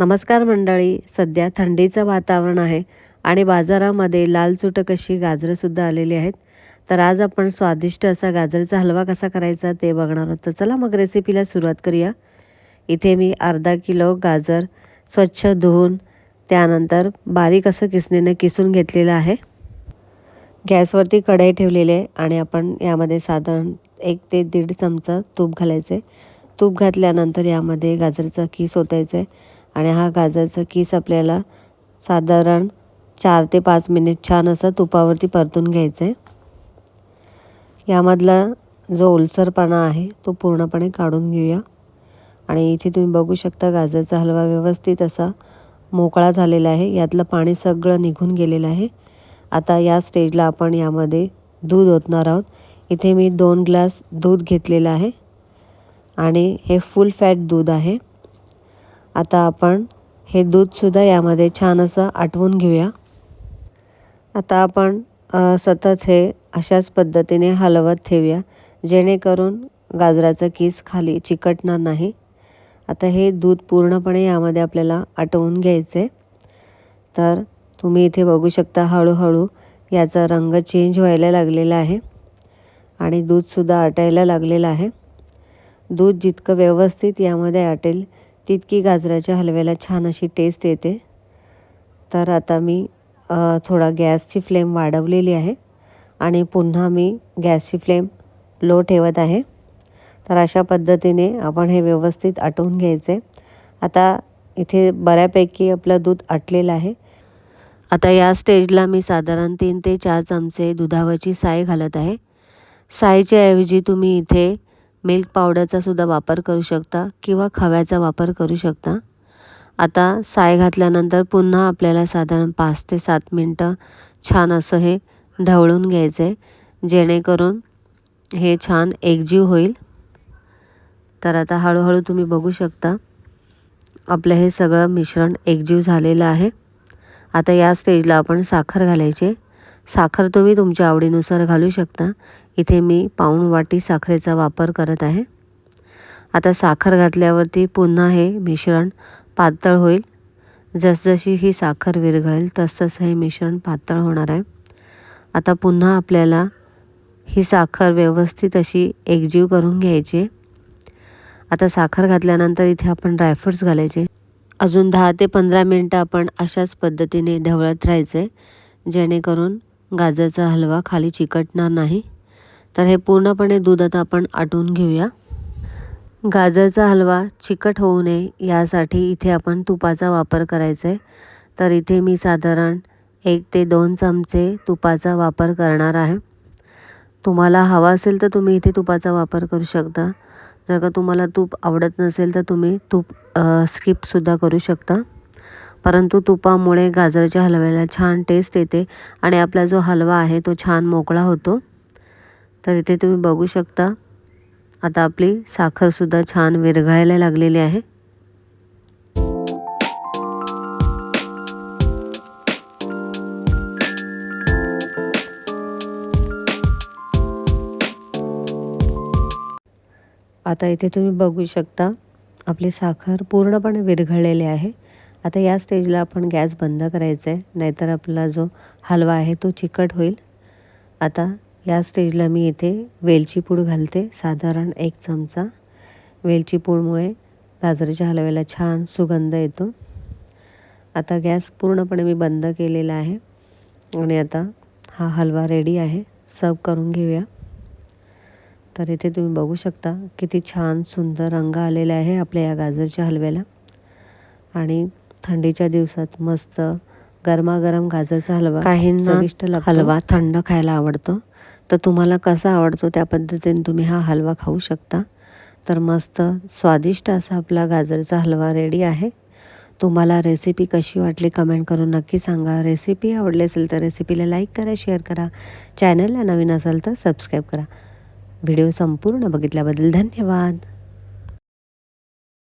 नमस्कार मंडळी सध्या थंडीचं वातावरण आहे आणि बाजारामध्ये लाल चुटक अशी गाजरंसुद्धा आलेली आहेत. तर आज आपण स्वादिष्ट असा गाजरचा हलवा कसा करायचा ते बघणार आहोत. तर चला मग रेसिपीला सुरुवात करूया. इथे मी अर्धा किलो गाजर स्वच्छ धुवून त्यानंतर बारीक असं किसणीने किसून घेतलेलं आहे. गॅसवरती कढई ठेवलेली आहे आणि आपण यामध्ये साधारण एक ते दीड चमचा तूप घालायचे. तूप घातल्यानंतर यामध्ये गाजरचा किस ओतायचं आहे आणि हा गाजरचा किस आपल्याला साधारण चार ते पाच मिनिट छान असं तुपावरती परतून घ्यायचं आहे. यामधला जो ओलसरपणा आहे तो पूर्णपणे काढून घेऊया. आणि इथे तुम्ही बघू शकता गाजरचा हलवा व्यवस्थित असा मोकळा झालेला आहे. यातलं पाणी सगळं निघून गेलेलं आहे. आता या स्टेजला आपण यामध्ये दूध ओतणार आहोत. इथे मी दोन ग्लास दूध घेतलेलं आहे. आणि हे फुल फॅट दूध आहे. आता आपण हे दूधसुद्धा यामध्ये छान असं आटवून घेऊया. आता आपण सतत हे अशाच पद्धतीने हलवत ठेवूया जेणेकरून गाजराचं कीस खाली चिकटणार नाही. आता हे दूध पूर्णपणे यामध्ये आपल्याला आटवून घ्यायचं आहे तर तुम्ही इथे बघू शकता हळूहळू याचा रंग चेंज व्हायला लागलेला आहे आणि दूधसुद्धा आटायला लागलेलं आहे. दूध जितकं व्यवस्थित यामध्ये आटेल तितकी गाजराच्या हलव्याला छान अशी टेस्ट येते. तर आता मी थोडा गॅसची फ्लेम वाढवलेली आहे आणि पुन्हा मी गॅसची फ्लेम लो ठेवत आहे. तर अशा पद्धतीने आपण हे व्यवस्थित आटवून घ्यायचे. आता इथे बऱ्यापैकी आपलं दूध आटलेलं आहे. आता या स्टेजला मी साधारण तीन ते चार चमचे दुधावरची साय घालत आहे. सायच्या ऐवजी तुम्ही इथे मिल्क पावडरचा सुद्धा वापर करू शकता किंवा खव्याचा वापर करू शकता. आता साय घातल्यानंतर पुन्हा आपल्याला साधारण पाच ते सात मिनटं छान असं हे ढवळून घ्यायचं आहे जेणेकरून हे छान एकजीव होईल. तर आता हळूहळू तुम्ही बघू शकता आपलं हे सगळं मिश्रण एकजीव झालेलं आहे. आता या स्टेजला आपण साखर घालायचे साखर तुम्ही तुमच्या आवडीनुसार घालू शकता. इथे मी पाऊण वाटी साखरेचा वापर करत आहे. आता साखर घातल्यावरती पुन्हा हे मिश्रण पातळ होईल. जसजशी ही साखर विरघळेल तसतसं हे मिश्रण पातळ होणार आहे. आता पुन्हा आपल्याला ही साखर व्यवस्थित अशी एकजीव करून घ्यायची आता साखर घातल्यानंतर इथे आपण ड्रायफ्रूट्स घालायचे. अजून दहा ते पंधरा मिनटं आपण अशाच पद्धतीने ढवळत राहायचं आहे जेणेकरून गाजरचा हलवा खाली चिकटणार नाही. तर हे पूर्णपणे दुधात आपण आटून घेऊया. गाजरचा हलवा चिकट होऊ नये यासाठी इथे आपण तुपाचा वापर करायचा आहे तर इथे मी साधारण एक ते दोन चमचे तुपाचा वापर करणार आहे. तुम्हाला हवा असेल तर तुम्ही इथे तुपाचा वापर करू शकता. जर का तुम्हाला तूप आवडत नसेल तर तुम्ही तूप स्किपसुद्धा करू शकता. परंतु तुपामुळे गाजरच्या हलव्याला छान टेस्ट येते आणि आपला जो हलवा आहे तो छान मोकळा होतो. तर इथे तुम्ही बघू शकता आता आपली साखरसुद्धा छान विरघळायला लागलेली आहे. आता इथे तुम्ही बघू शकता आपली साखर पूर्णपणे विरघळलेली आहे. आता या स्टेजला आपण गॅस बंद करायचा आहे नाहीतर आपला जो हलवा आहे तो चिकट होईल. आता या स्टेजला मी इथे वेलची पूड घालते साधारण एक चमचा. वेलची पूडमुळे गाजराच्या हलव्याला छान सुगंध येतो. आता गॅस पूर्णपणे मी बंद केलेला आहे आणि आता हा हलवा रेडी आहे सर्व करून घेऊया. तर इथे तुम्ही बघू शकता किती छान सुंदर रंग आलेला आहे आपल्या या गाजरच्या हलव्याला. आणि थंडीच्या दिवसात मस्त गरमागरम गाजरचा हलवा काहींना हलवा थंड खायला आवडतो. तर तुम्हाला कसा आवडतो त्या पद्धतीने तुम्ही हा हलवा खाऊ शकता. तर मस्त स्वादिष्ट असा आपला गाजरचा हलवा रेडी आहे. तुम्हाला रेसिपी कशी वाटली कमेंट करून नक्की सांगा. रेसिपी आवडली असेल तर रेसिपीला लाईक करा शेअर करा. चॅनलला नवीन असाल तर सबस्क्राईब करा. व्हिडिओ संपूर्ण बघितल्याबद्दल धन्यवाद.